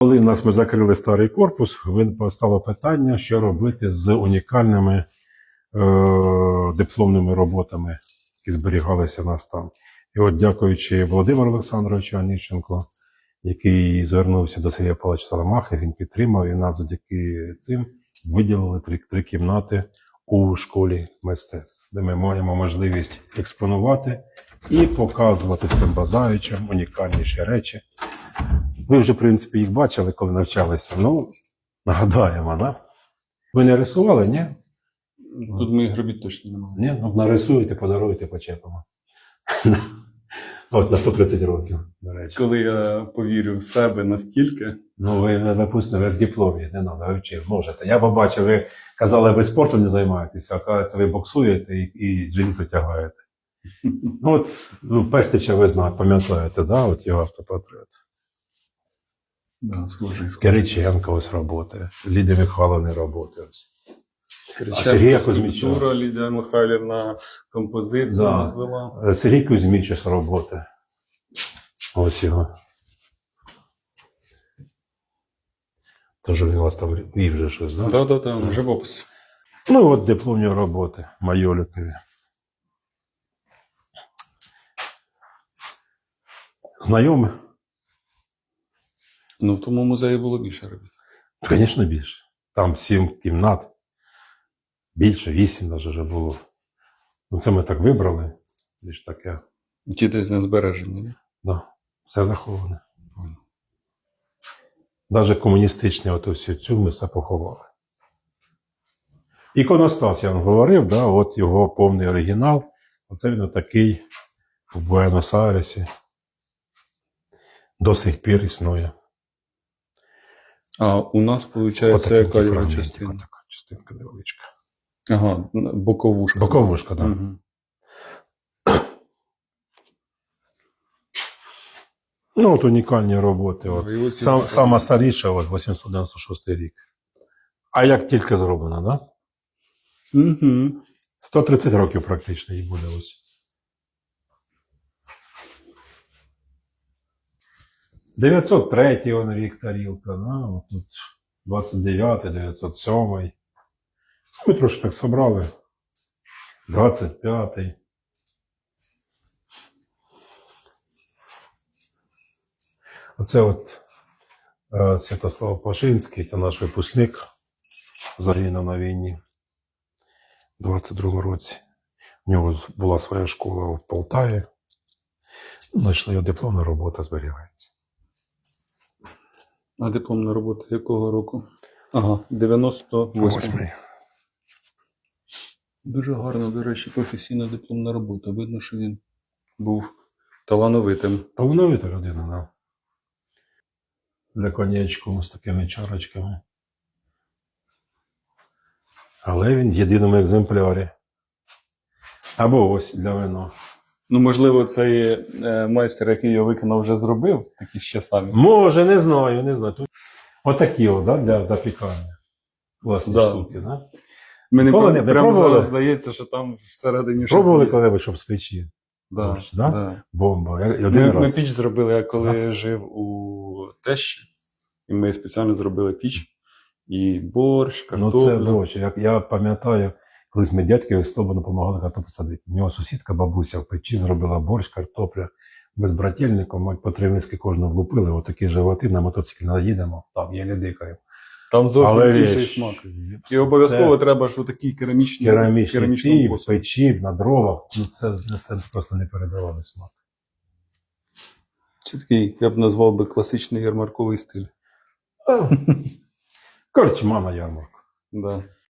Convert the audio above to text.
Коли в нас ми закрили старий корпус, постало питання, що робити з унікальними е, дипломними роботами, які зберігалися в нас там. І от, дякуючи Володимиру Олександровичу Аніщенко, який звернувся до Сергія Павловича Саламахи, він підтримав і нас завдяки цим виділили три, три кімнати у школі мистецтв, де ми маємо можливість експонувати і показувати цим бажаючим унікальніші речі. Ви вже, в принципі, їх бачили, коли навчалися. Ну, нагадаємо, да? Ви не рисували, ні? Тут моїх робіт точно немає. Ні? Ну, нарисуєте, подаруєте, почепимо. От на 130 років, до речі. Коли я повірю в себе настільки, Ну, ви не випустили, ви в дипломі, не треба, ви вчив, можете. Я побачив, ви казали, ви спортом не займаєтеся, а кажеться, ви боксуєте і, і джинсу тягаєте. Ну, от, ну, Пестича ви знаєте, пам'ятаєте, да? от його автопортрет. Да, схожий. Кириченко ось роботи, Ліди Михайловни роботи. Ось. Криченко, Сергія Кузьміча. Лідія Михайлівна композицію Да. назвела. Е, Сергій Кузьміч ось роботи. Ось його. Тож він у вас там і вже щось, да? Так, так, так, живопис. Ну, от дипломні роботи Майолікові. Знайомі? Ну, в тому музеї було більше робіт. Звісно, більше. Там сім кімнат. Більше, вісім навіть вже було. Ну, це ми так вибрали. Більш таке. Ті десь не збережені. ні? Да, все заховане. Навіть комуністичні ото всю цю ми все поховали. Іконостас, я вам говорив, да, от його повний оригінал. Оце він такий в Буенос-Айресі. До сих пір існує. А у нас, виходить, яка його частина? Отака частинка невеличка. Ага, боковушка. Боковушка, так. Мгм. Ну, от унікальні роботи. От. І ось Сам, сама старіша, от 896 рік. А як тільки зроблено, да? Мгм. 130 років практично їй буде ось. Дев'ятсот третій он рік тарілка, да? От тут 29, 907. Ми трошки так собрали. 25. Оце от е, Святослав Пашинський, це наш випускник, загинув на війні у 22-му році. У нього була своя школа в Полтаві. Знайшли його дипломна робота зберігається. А дипломна робота якого року? Ага, 98. Восьмий. Дуже гарна, до речі, професійна дипломна робота. Видно, що він був талановитим. Талановита людина, да. Для конячку з такими чарочками. Але він в єдиному екземплярі. Або ось для вина. Ну, можливо, цей е, майстер, який його виконав, вже зробив такі ще самі. Може, не знаю, не знаю. Тут отакі, о, да, для запікання. Власні Да. штуки, да? Мені Ніколи не прям пробували? зараз здається, що там всередині щось Пробували є. коли-небудь, щоб з печі? Да, Ось, да? да. Бомба. Я- Один Ми, раз. ми піч зробили, я коли жив у Тещі, і ми спеціально зробили піч. І борщ, Ну, картопля. це дочі. Як я пам'ятаю, колись ми дядьки з тобою допомагали картоплю садити. У нього сусідка бабуся в печі зробила борщ, картопля. Ми з брательником, мать по три миски кожного влупили, отакі животи, на мотоциклі наїдемо, там є дикаємо. Там зовсім Але інший смак. І обов'язково треба, що такі керамічні, керамічні в печі, на дровах. Ну, це, це просто не передавали смак. Це такий, я б назвав би класичний ярмарковий стиль. Корчма на ярмарку. Да.